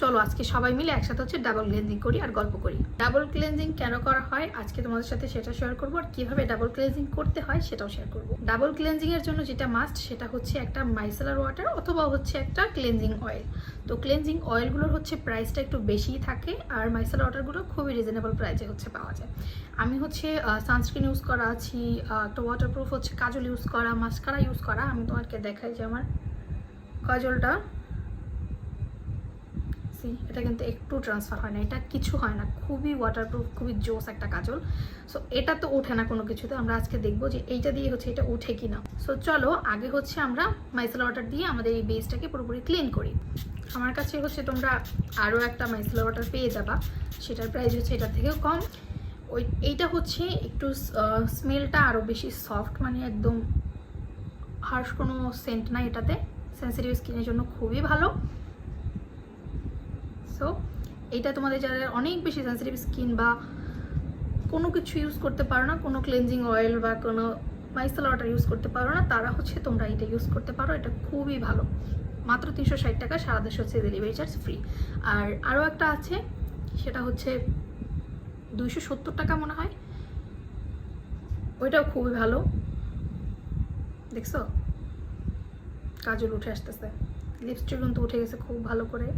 চলো আজকে সবাই মিলে একসাথে হচ্ছে ডাবল ক্লেনজিং করি আর গল্প করি। ডাবল ক্লেনজিং কেন করা হয়? আজকে তোমাদের সাথে সেটা শেয়ার করব আর কীভাবে ডাবল ক্লেনজিং করতে হয় সেটাও শেয়ার করব। ডাবল ক্লেনজিং এর জন্য যেটা মাস্ট সেটা হচ্ছে একটা মাইসেলার ওয়াটার অথবা হচ্ছে একটা ক্লেনজিং অয়েল তো ক্লেনজিং অয়েলগুলোর হচ্ছে প্রাইসটা একটু বেশিই থাকে আর মাইসেলার ওয়াটারগুলো খুবই রিজনেবল প্রাইসে হচ্ছে পাওয়া যায়। আমি হচ্ছে সানস্ক্রিন ইউজ করা আছি একটা ওয়াটারপ্রুফ হচ্ছে কাজল ইউজ করা মাস্কারা ইউজ করা। আমি তোমাকে দেখাই যে আমার কাজলটা। সি এটা কিন্তু একটু ট্রান্সফার হয় না। এটা কিছু হয় না। খুবই ওয়াটারপ্রুফ খুবই জোস একটা কাজল। সো এটা তো ওঠে না কোনো কিছুতে। আমরা আজকে দেখব যে এইটা দিয়ে হচ্ছে এটা ওঠে কি না সো চলো, আগে হচ্ছে আমরা মাইসেল ওয়াটার দিয়ে আমাদের এই বেসটাকে পুরোপুরি ক্লিন করি। আমার কাছে হচ্ছে তোমরা আরও একটা মাইসেল ওয়াটার পেয়ে যাবা। সেটার প্রাইস হচ্ছে এটার থেকেও কম। ওই, এইটা হচ্ছে একটু স্মেলটা আরও বেশি সফট মানে একদম হার্শ কোনো সেন্ট নাই এটাতে। সেন্সিটিভ স্কিনের জন্য খুবই ভালো। সো এইটা তোমাদের যারা অনেক বেশি সেন্সিটিভ স্কিন বা কোনো কিছু ইউজ করতে পারো না, কোনো ক্লেনজিং অয়েল বা কোনো মাইসেল ওয়াটার ইউজ করতে পারো না, তারা হচ্ছে তোমরা এটা ইউজ করতে পারো, এটা খুবই ভালো। মাত্র তিনশো ষাট টাকা, সারা দেশে হচ্ছে ডেলিভারি চার্জ ফ্রি আর আরও একটা আছে, সেটা হচ্ছে দুইশো সত্তর টাকা মনে হয়। ওইটাও খুবই ভালো। দেখছ? কাজল উঠে আসতেছে। লিপস্টিক কিন্তু উঠে গেছে খুব ভালো করে।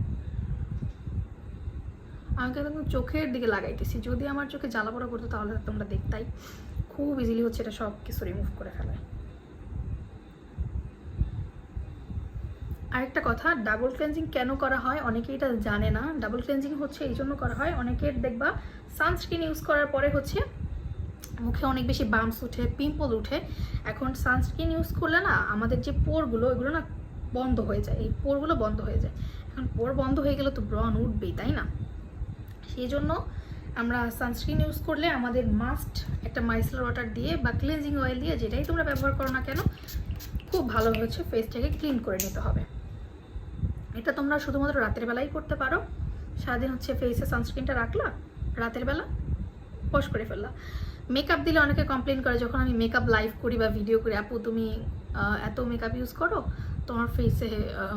আমাকে একদম চোখের দিকে লাগাইতেছি। যদি আমার চোখে জ্বালা পোড়া করতো, তাহলে তোমরা দেখতাই। খুব ইজিলি হচ্ছে এটা সব কিছু রিমুভ করে ফেলায় আরেকটা কথা ডাবল ক্লেনজিং কেন করা হয়? অনেকে এটা জানে না। ডাবল ক্লেনজিং হচ্ছে এই জন্য করা হয়। অনেকের দেখবা সানস্ক্রিন ইউজ করার পরে হচ্ছে মুখে অনেক বেশি বাম্পস উঠে পিম্পল উঠে। এখন সানস্ক্রিন ইউজ করলে না, আমাদের যে পোরগুলো এগুলো না বন্ধ হয়ে যায়। এই পোরগুলো বন্ধ হয়ে যায়। এখন পোর বন্ধ হয়ে গেলে তো ব্রন উঠবেই, তাই না? সেই জন্য আমরা সানস্ক্রিন ইউজ করলে আমাদের মাস্ট একটা মাইসেলার ওয়াটার দিয়ে বা ক্লিনজিং অয়েল দিয়ে যেটাই তোমরা ব্যবহার করো না কেন, খুব ভালো হচ্ছে ফেসটাকে ক্লিন করে নিতে হবে। এটা তোমরা শুধুমাত্র রাতের বেলাই করতে পারো। সারাদিন হচ্ছে ফেসে সানস্ক্রিনটা রাখলা, রাতের বেলা ওয়াশ করে ফেললা। মেকআপ দিলে অনেকে কমপ্লেন করে, যখন আমি মেকআপ লাইভ করি বা ভিডিও করি, আপু, তুমি এত মেকআপ ইউজ করো? তোমার ফেসে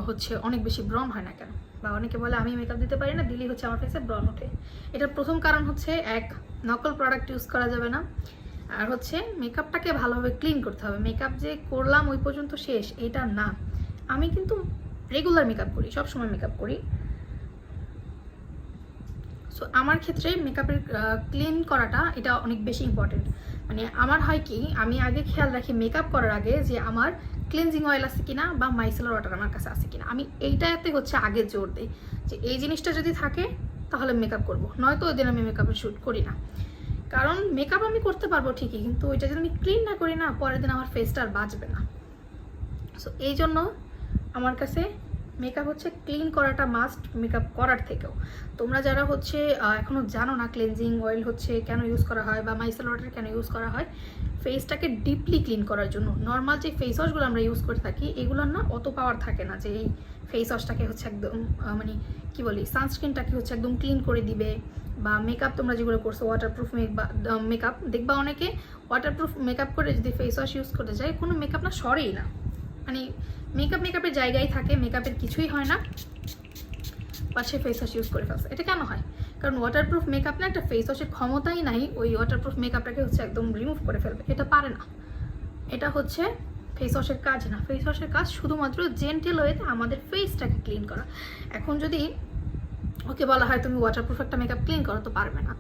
হচ্ছে অনেক বেশি ব্রন হয় না কেন? বা অনেকে বলে আমি মেকআপ দিতে পারি না, দিলেই হচ্ছে আমার ফেসে ব্রন ওঠে। এটার প্রথম কারণ হচ্ছে, এক, নকল প্রোডাক্ট ইউজ করা যাবে না। আর হচ্ছে মেকআপটাকে ভালোভাবে ক্লিন করতে হবে। মেকআপ যে করলাম ওই পর্যন্ত শেষ, এটা না। আমি কিন্তু রেগুলার মেকআপ করি সব সময় মেকআপ করি। সো আমার ক্ষেত্রে মেকআপের ক্লিন করাটা এটা অনেক বেশি ইম্পর্টেন্ট মানে আমার হয় কি, আমি আগে খেয়াল রাখি মেকআপ করার আগে যে আমার ক্লিনজিং অয়েল আছে কিনা বা মাইসেলার ওয়াটার আমার কাছে আছে কিনা। আমি এইটাতে হচ্ছে আগে জোর দিই যে এই জিনিসটা যদি থাকে তাহলে মেকআপ করব। নয়তো ওই দিন আমি মেকআপের শ্যুট করি না। কারণ মেকআপ আমি করতে পারব ঠিকই, কিন্তু ওইটা যদি আমি ক্লিন না করি না, পরের দিন আমার ফেসটা আর বাঁচবে না। সো এই জন্য আমার কাছে মেকআপ হচ্ছে ক্লিন করাটা মাস্ট মেকআপ করার থেকেও। তোমরা যারা হচ্ছে এখনও জানো না ক্লিনজিং অয়েল হচ্ছে কেন ইউজ করা হয় বা মাইসেল ওয়াটার কেন ইউজ করা হয় ফেসটাকে ডিপলি ক্লিন করার জন্য। নর্মাল যে ফেস ওয়াশগুলো আমরা ইউজ করে থাকি, এগুলোর না অত পাওয়ার থাকে না যে এই ফেস ওয়াশটাকে হচ্ছে একদম মানে কি বলি সানস্ক্রিনটাকে হচ্ছে একদম ক্লিন করে দিবে। বা মেকআপ তোমরা যেগুলো করছ ওয়াটারপ্রুফ মেকআপ দেখবা অনেকে ওয়াটারপ্রুফ মেকআপ করে যদি ফেস ওয়াশ ইউজ করতে যায়, কোনো মেকআপ না সরেই না। মানে মেকআপ মেকআপের জায়গায় থাকে মেকআপের কিছুই হয় না। পাশে ফেস ওয়াশ ইউজ করে ফেলছে। এটা কেন হয়? কারণ ওয়াটারপ্রুফ মেকআপ না, একটা ফেস ওয়াশের ক্ষমতাই নাই, ওই ওয়াটারপ্রুফ মেকআপটাকে হচ্ছে একদম রিমুভ করে ফেলবে। এটা পারে না। এটা হচ্ছে ফেস ওয়াশের কাজ না। ফেস ওয়াশের কাজ শুধুমাত্র জেন্টেল ওয়েতে আমাদের ফেসটাকে ক্লিন করা। এখন যদি ওকে বলা হয়, তুমি ওয়াটারপ্রুফ একটা মেকআপ ক্লিন করো, তো পারবে না।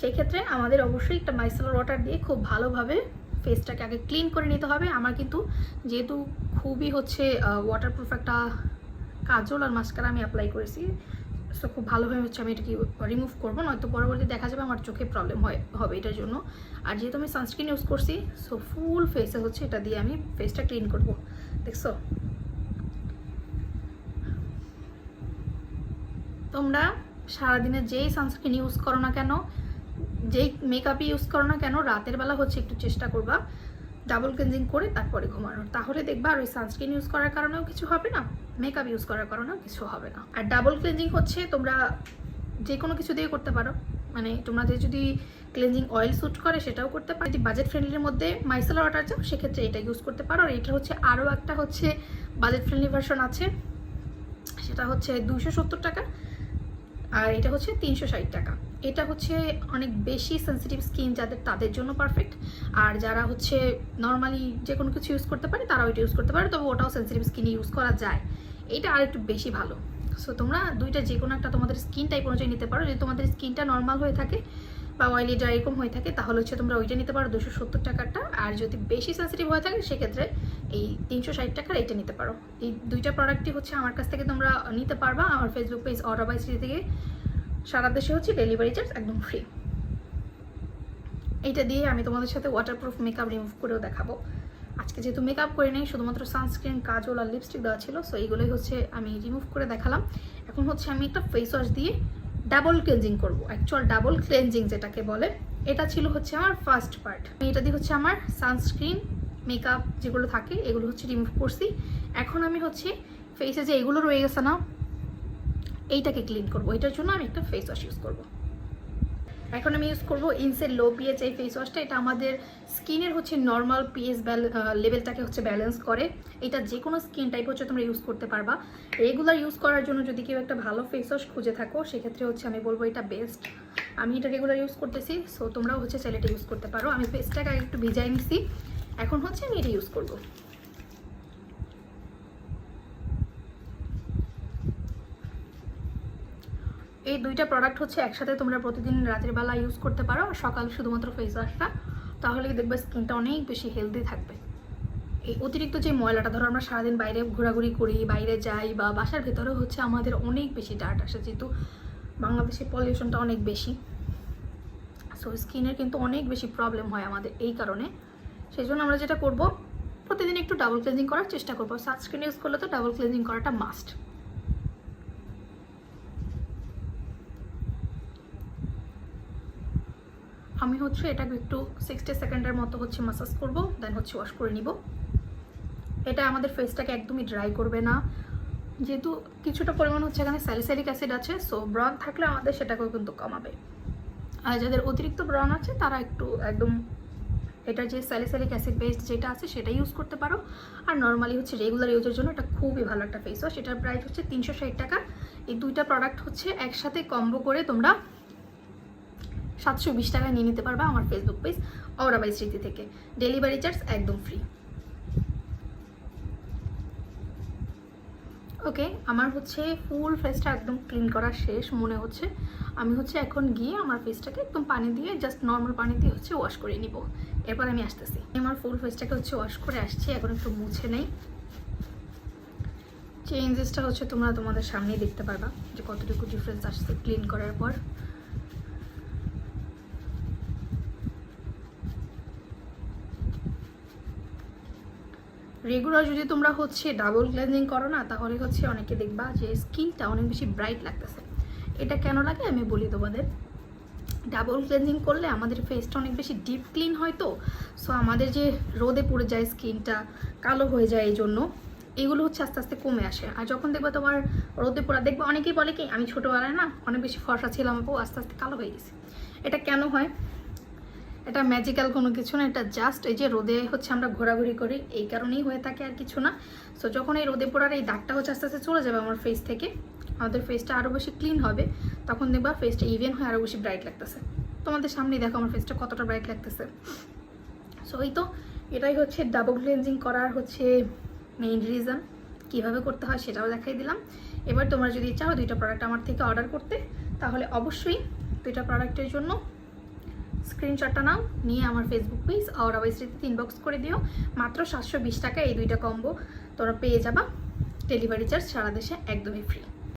সেই ক্ষেত্রে আমাদের অবশ্যই একটা মাইসেলার ওয়াটার দিয়ে খুব ভালোভাবে ফেসটাকে আগে ক্লিন করে নিতে হবে। আমার কিন্তু যেহেতু খুবই হচ্ছে ওয়াটারপ্রুফ একটা কাজল আর মাস্কারা আমি অ্যাপ্লাই করেছি সো খুব ভালোভাবে হচ্ছে আমি এটাকে রিমুভ করব, নয়তো পরবর্তী দেখা যাবে আমার চোখে প্রবলেম হয়, হবে এটার জন্য। আর যেহেতু আমি সানস্ক্রিন ইউজ করছি সো ফুল ফেসে হচ্ছে এটা দিয়ে আমি ফেসটা ক্লিন করব, দেখছ? তোমরা সারাদিনে যেই সানস্ক্রিন ইউজ করো না কেন যেই মেকআপই ইউজ করো না কেন, রাতের বেলা হচ্ছে একটু চেষ্টা করবা ডাবল ক্লিনজিং করে তারপরে ঘুমানোর। তাহলে দেখবা আর ওই সানস্ক্রিন ইউজ করার কারণেও কিছু হবে না মেকআপ ইউজ করার কারণেও কিছু হবে না। আর ডাবল ক্লিনজিং হচ্ছে তোমরা যে কোনো কিছু দিয়ে করতে পারো। মানে তোমাদের যদি ক্লিনজিং অয়েল স্যুট করে সেটাও করতে পারো। যদি বাজেট ফ্রেন্ডলির মধ্যে মাইসেলার ওয়াটার চাও, সেক্ষেত্রে এটা ইউজ করতে পারো। আর এটা হচ্ছে আরও একটা হচ্ছে বাজেট ফ্রেন্ডলি ভার্সন আছে। সেটা হচ্ছে দুশো সত্তর টাকা। আর এটা হচ্ছে তিনশো ষাট টাকা। এটা হচ্ছে অনেক বেশি সেন্সিটিভ স্কিন যাদের তাদের জন্য পারফেক্ট আর যারা হচ্ছে নর্মালি যে কোনো কিছু ইউজ করতে পারে, তারাও এটা ইউজ করতে পারে। তবে ওটাও সেন্সিটিভ স্কিনে ইউজ করা যায়। এটা আর একটু বেশি ভালো। সো তোমরা দুইটা যে কোনো একটা তোমাদের স্কিন টাইপ অনুযায়ী নিতে পারো। যদি তোমাদের স্কিনটা নর্মাল হয়ে থাকে বা অয়েলি ড্রাই এরকম হয়ে থাকে, তাহলে হচ্ছে তোমরা ওইটা নিতে পারো দুশো সত্তর টাকারটা। আর যদি বেশি সেন্সিটিভ হয়ে থাকে, সেক্ষেত্রে এই তিনশো ষাট টাকার এইটা নিতে পারো। এই দুইটা প্রোডাক্টই হচ্ছে আমার কাছ থেকে তোমরা নিতে পারবা। আমার ফেসবুক পেজ অর্ডার বাই থেকে। সারা দেশে হচ্ছে ডেলিভারি চার্জ একদম ফ্রি এইটা দিয়ে আমি তোমাদের সাথে ওয়াটারপ্রুফ মেকআপ রিমুভ করেও দেখাবো। আজকে যেহেতু মেকআপ করে নেই, শুধুমাত্র সানস্ক্রিন কাজল আর লিপস্টিক দেওয়া ছিল সো এইগুলোই হচ্ছে আমি রিমুভ করে দেখালাম। এখন হচ্ছে আমি একটা ফেস ওয়াশ দিয়ে ডাবল ক্লেনজিং করব অ্যাকচুয়াল ডাবল ক্লেনজিং যেটাকে বলে। এটা ছিল হচ্ছে আমার ফার্স্ট পার্ট আমি এটা দিয়ে হচ্ছে আমার সানস্ক্রিন মেকআপ যেগুলো থাকে, এগুলো হচ্ছে রিমুভ করছি। এখন আমি হচ্ছে ফেসে যে এগুলো রয়ে গেছে না এইটাকে ক্লিন করব। এটার জন্য আমি একটা ফেস ওয়াশ ইউজ করব। এখন আমি ইউজ করব ইনসেল লো পিএইচ এই ফেস ওয়াশটা এটা আমাদের স্কিনের হচ্ছে নর্মাল পিএইচ লেভেলটাকে হচ্ছে ব্যালেন্স করে। এটা যে কোনো স্কিন টাইপ হচ্ছে তোমরা ইউজ করতে পারবা। রেগুলার ইউজ করার জন্য যদি কেউ একটা ভালো ফেস ওয়াশ খুঁজে থাকো, সেক্ষেত্রে হচ্ছে আমি বলব এটা বেস্ট আমি এটা রেগুলার ইউজ করতেছি সো তোমরাও হচ্ছে চাইলে ইউজ করতে পারো। আমি ফেসটাকে একটু ভিজাই নিছি। এখন হচ্ছে আমি এটা ইউজ করব। এই দুইটা প্রোডাক্ট হচ্ছে একসাথে তোমরা প্রতিদিন রাতের বেলা ইউজ করতে পারো, আর সকাল শুধুমাত্র ফেস ওয়াশটা তাহলে দেখবে স্কিনটা অনেক বেশি হেলদি থাকবে। এই অতিরিক্ত যে ময়লাটা, ধরো আমরা সারাদিন বাইরে ঘোরাঘুরি করি, বাইরে যাই বা বাসার ভেতরে হচ্ছে আমাদের অনেক বেশি ডার্ট আসে, যেহেতু বাংলাদেশে পলিউশনটা অনেক বেশি। সো স্কিনের কিন্তু অনেক বেশি প্রবলেম হয় আমাদের এই কারণে। সেই জন্য আমরা যেটা করব, প্রতিদিন একটু ডাবল ক্লিনজিং করার চেষ্টা করব। সানস্ক্রিন ইউজ করলে তো ডাবল ক্লিনজিং করাটা মাস্ট আমি হচ্ছে এটাকে একটু সিক্সটি সেকেন্ডের মতো হচ্ছে মাসাজ করব দেন হচ্ছে ওয়াশ করে নিব। এটা আমাদের ফেসটাকে একদমই ড্রাই করবে না। যেহেতু কিছুটা পরিমাণ হচ্ছে এখানে স্যালিসালিক অ্যাসিড আছে সো ব্রন থাকলে আমাদের সেটাকেও কিন্তু কমাবে। আর যাদের অতিরিক্ত ব্রন আছে, তারা একটু একদম এটা যে স্যালিসালিক অ্যাসিড বেসড যেটা আছে সেটা ইউজ করতে পারো। আর নর্মালি হচ্ছে রেগুলার ইউজের জন্য এটা খুবই ভালো একটা ফেস ওয়াশ এটার প্রাইস হচ্ছে তিনশো ষাট টাকা। এই দুইটা প্রোডাক্ট হচ্ছে একসাথে কম্বো করে তোমরা সাতশো বিশ টাকায় নিয়ে নিতে পারবা আমার Facebook page aura by Smriti থেকে। ডেলিভারি চার্জ একদম ফ্রি ওকে আমার হচ্ছে ফুল ফেসটা একদম ক্লিন করা শেষ, মনে হচ্ছে। আমি হচ্ছে এখন গিয়ে আমার ফেসটাকে একদম পানি দিয়ে জাস্ট নর্মাল পানি দিয়ে হচ্ছে ওয়াশ করে নিব। এরপর আমি আসতেছি। আমার ফুল ফেসটাকে হচ্ছে ওয়াশ করে আসছি, এখন একটু মুছে নেই। চেঞ্জেসটা হচ্ছে তোমরা তোমাদের সামনেই দেখতে পারবা যে কতটুকু ডিফারেন্স আসছে ক্লিন করার পর। রেগুলার যদি তোমরা হচ্ছে ডাবল ক্লেনজিং করো না, তাহলে হচ্ছে অনেকে দেখবা যে স্কিনটা অনেক বেশি ব্রাইট লাগতেছে। এটা কেন লাগে? আমি বলি তোমাদের। ডাবল ক্লেনজিং করলে আমাদের ফেসটা অনেক বেশি ডিপ ক্লিন হয় তো। সো আমাদের যে রোদে পড়ে যায় স্কিনটা কালো হয়ে যায় এই জন্য এগুলো হচ্ছে আস্তে আস্তে কমে আসে। আর যখন দেখবা তোমার রোদে পড়া, দেখবা অনেকেই বলে কি, আমি ছোটোবেলায় না অনেক বেশি ফর্সা ছিলাম আপু আস্তে আস্তে কালো হয়ে গেছে। এটা কেন হয়? এটা ম্যাজিক্যাল কোনো কিছু না, এটা জাস্ট এই যে রোদে হচ্ছে আমরা ঘোরাঘুরি করি, এই কারণেই হয়ে থাকে আর কিছু না। সো যখন এই রোদে পড়ার এই দাগটা হচ্ছে আস্তে আস্তে চলে যাবে আমার ফেস থেকে, আমাদের ফেসটা আরও বেশি ক্লিন হবে, তখন দেখবা ফেসটা ইভেন হয়ে আরও বেশি ব্রাইট লাগতেছে। তোমাদের সামনেই দেখো আমার ফেসটা কতটা ব্রাইট লাগতেছে। সো এই তো, এটাই হচ্ছে ডাবল ক্লেনজিং করার হচ্ছে মেইন রিজন কীভাবে করতে হয় সেটাও দেখাই দিলাম। এবার তোমরা যদি চাও দুইটা প্রোডাক্ট আমার থেকে অর্ডার করতে, তাহলে অবশ্যই দুইটা প্রোডাক্টের জন্য স্ক্রিনশটটা নাও, নিয়ে আমার ফেসবুক পেজ আবার স্মৃতিতে ইনবক্স করে দিও। মাত্র সাতশো বিশ টাকা এই দুইটা কম্বো তোরা পেয়ে যাবা। ডেলিভারি চার্জ সারা দেশে একদমই ফ্রি